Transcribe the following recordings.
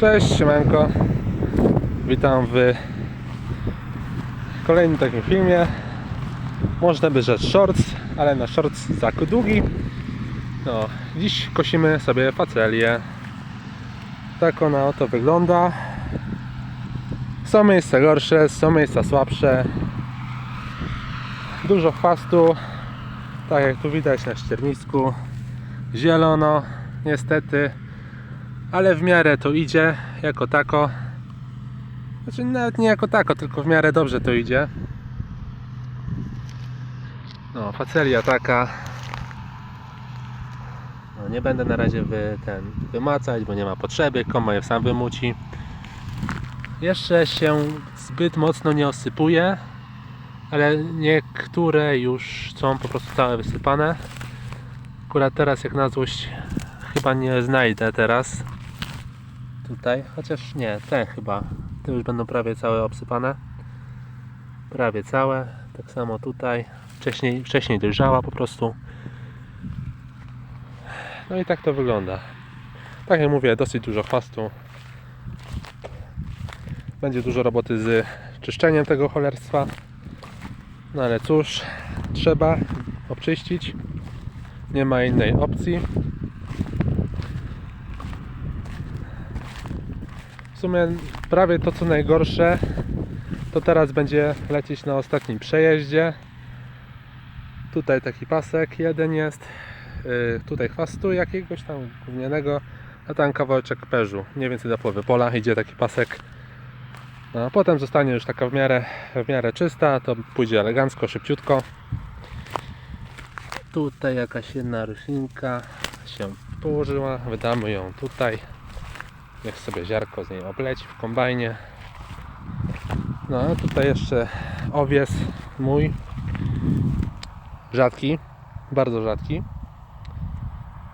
Cześć, siemanko. Witam w kolejnym takim filmie. Można by rzec shorts, ale na shorts za długi. No, dziś kosimy sobie facelię. Tak ona oto wygląda. Są miejsca gorsze, są miejsca słabsze. Dużo chwastu. Tak jak tu widać na ściernisku. Zielono, niestety ale w miarę to idzie jako tako. Znaczy nawet nie jako tako, tylko w miarę dobrze to idzie. No, facelia taka. No, nie będę na razie wy, ten, wymacać, bo nie ma potrzeby. Kombajn sam wymuci. Jeszcze się zbyt mocno nie osypuje, ale niektóre już są po prostu całe wysypane. Akurat teraz jak na złość chyba nie znajdę teraz tutaj, chociaż nie, te chyba te już będą prawie całe obsypane. Prawie całe, tak samo tutaj. Wcześniej, wcześniej dojrzała po prostu. No i tak to wygląda. Tak jak mówię, dosyć dużo chwastu. Będzie dużo roboty z czyszczeniem tego cholerstwa. No ale cóż trzeba obczyścić. Nie ma innej opcji w sumie prawie to co najgorsze to teraz będzie lecieć na ostatnim przejeździe. Tutaj taki pasek jeden jest yy, tutaj chwastu jakiegoś tam gównianego a tam kawałeczek perzu mniej więcej do połowy pola idzie taki pasek. No, a potem zostanie już taka w miarę, w miarę czysta to pójdzie elegancko, szybciutko. Tutaj jakaś jedna roślinka się położyła wydamy ją tutaj Niech sobie ziarko z niej obleci w kombajnie. No a tutaj jeszcze owies mój. Rzadki, bardzo rzadki.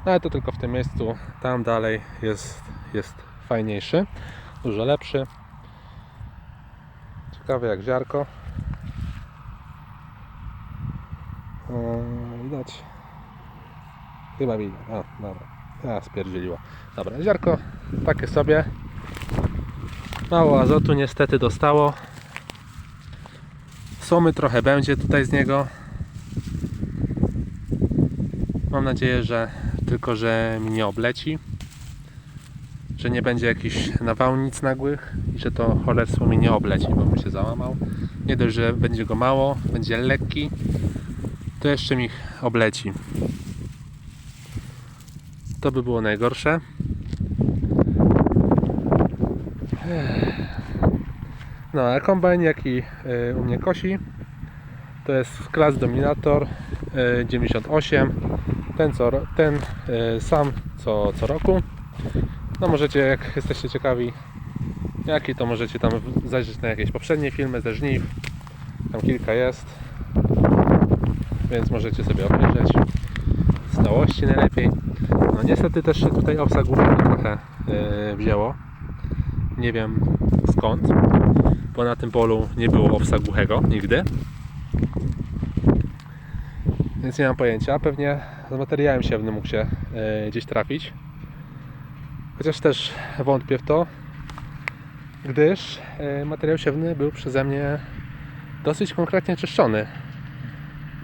No, ale to tylko w tym miejscu. Tam dalej jest, jest fajniejszy, dużo lepszy. Ciekawe jak ziarko. O, widać. Chyba widać. A, dobra. A, spierdzieliło. Dobra, ziarko takie sobie. Mało azotu niestety dostało. Somy trochę będzie tutaj z niego. Mam nadzieję, że tylko, że mi nie obleci. Że nie będzie jakichś nawałnic nagłych i że to cholerstwo mi nie obleci, bo bym się załamał. Nie dość, że będzie go mało, będzie lekki, to jeszcze mi obleci. To by było najgorsze. No, a kombajn jaki y, u mnie kosi to jest Class Dominator y, 98 ten, co, ten y, sam co, co roku. No możecie jak jesteście ciekawi jaki to możecie tam w- zajrzeć na jakieś poprzednie filmy ze żniw tam kilka jest. Więc możecie sobie obejrzeć. Całości najlepiej no niestety też się tutaj obsa głównego trochę yy, wzięło. Nie wiem skąd, bo na tym polu nie było obsa głuchego nigdy. Więc nie mam pojęcia. Pewnie z materiałem siewnym mógł się yy, gdzieś trafić. Chociaż też wątpię w to, gdyż yy, materiał siewny był przeze mnie dosyć konkretnie czyszczony.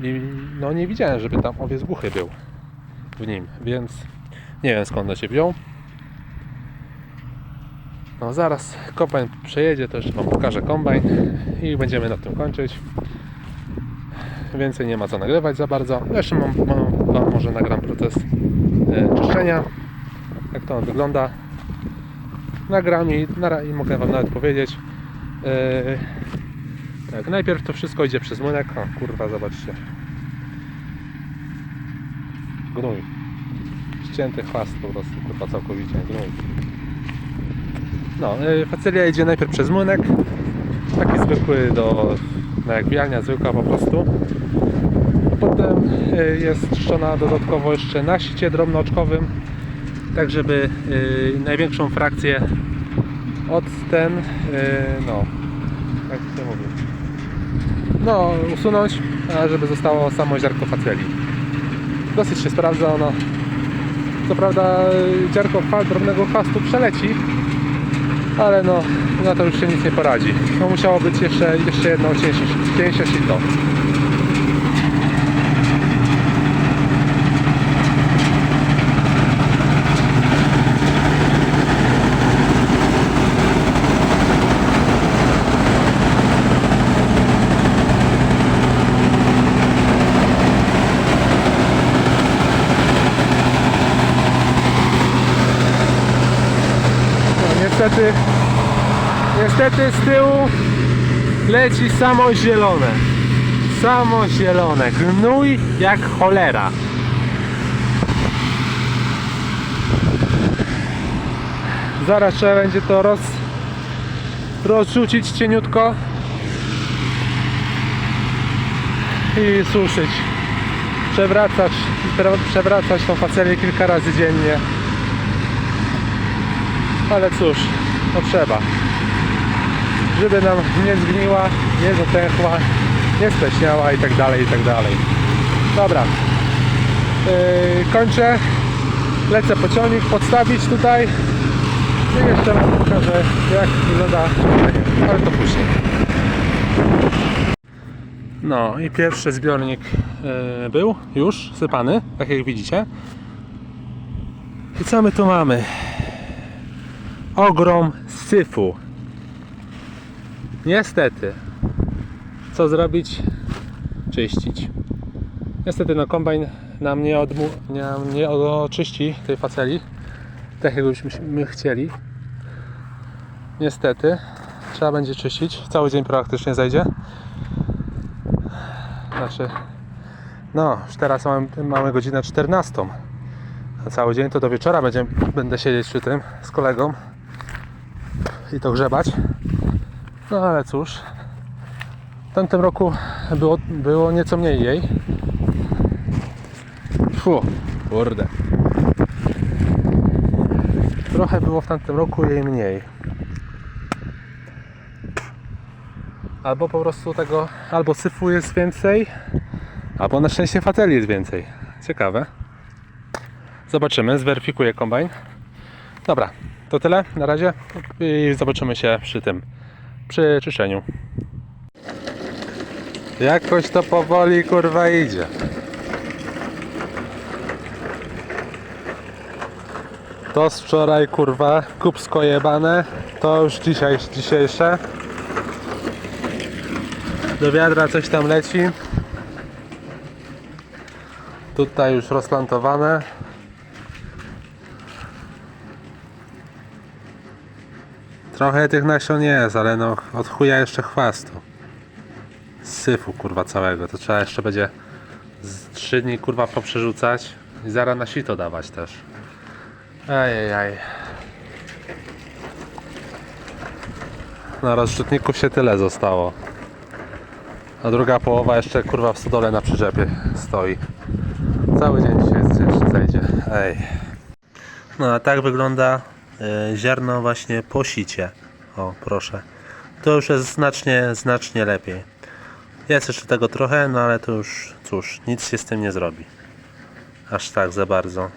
I no nie widziałem, żeby tam owiec głuchy był w nim, więc nie wiem skąd on się wziął. No zaraz kombajn przejedzie, jeszcze Wam pokażę kombajn i będziemy na tym kończyć. Więcej nie ma co nagrywać za bardzo. Jeszcze mam, mam, może nagram proces e, czyszczenia, jak to on wygląda. Nagram i, nara- i mogę Wam nawet powiedzieć. E, tak, najpierw to wszystko idzie przez młynek. O kurwa, zobaczcie. Gnój ścięty chwast po prostu, chyba całkowicie. No, y, facelia idzie najpierw przez młynek, taki zwykły do, na jak wijalnia zwykła po prostu. Potem y, jest czyszczona dodatkowo jeszcze na sicie drobnooczkowym, tak żeby y, największą frakcję od ten, y, no, jak to mówię, no, usunąć, a żeby zostało samo ziarko faceli. Dosyć się sprawdza ono, co prawda ziarko fal drobnego chwastu przeleci, Ale no, na to już się nic nie poradzi. No musiało być jeszcze, jeszcze jedno cięcie sito. No, niestety, niestety z tyłu leci samo zielone. Samo zielone. Gnój jak cholera. Zaraz trzeba będzie to roz, rozrzucić cieniutko i suszyć. Przewracać, przewracać tą facelię kilka razy dziennie. Ale cóż, no trzeba. Żeby nam nie zgniła, nie zatęchła, nie spleśniała i tak dalej, i tak dalej. Dobra. Yy, kończę. Lecę pociągnik podstawić tutaj. I jeszcze Wam pokażę jak wygląda. Ale to później. No i pierwszy zbiornik yy, był już sypany, tak jak widzicie. I co my tu mamy? Ogrom syfu. Niestety. Co zrobić? Czyścić. Niestety no kombajn nam nie, odmu- nie, nie oczyści tej faceli tak jakbyśmy my chcieli. Niestety. Trzeba będzie czyścić. Cały dzień praktycznie zajdzie. Znaczy no, już teraz mamy, mamy godzinę 14. A cały dzień to do wieczora będzie, będę siedzieć przy tym z kolegą i to grzebać. No ale cóż, w tamtym roku było, było nieco mniej jej. Fu, kurde. Trochę było w tamtym roku jej mniej. Albo po prostu tego, albo syfu jest więcej, albo na szczęście fateli jest więcej. Ciekawe. Zobaczymy, zweryfikuję kombajn. Dobra, to tyle na razie i zobaczymy się przy tym, przy czyszczeniu. Jakoś to powoli kurwa idzie. To z wczoraj kurwa, kupsko jebane, to już dzisiaj, dzisiejsze. Do wiadra coś tam leci. Tutaj już rozplantowane. Trochę tych nasion jest, ale no od chuja jeszcze chwastu. Syfu kurwa całego. To trzeba jeszcze będzie z 3 dni kurwa poprzerzucać i zaraz na sito dawać też. Ajajaj. Na rozrzutników się tyle zostało. A druga połowa jeszcze kurwa w stodole na przyczepie stoi. Cały dzień jest- jeszcze zejdzie. Ej. No a tak wygląda ziarno właśnie po sicie. O, proszę. To już jest znacznie, znacznie lepiej. Jest jeszcze tego trochę, no ale to już, cóż, nic się z tym nie zrobi. Aż tak za bardzo.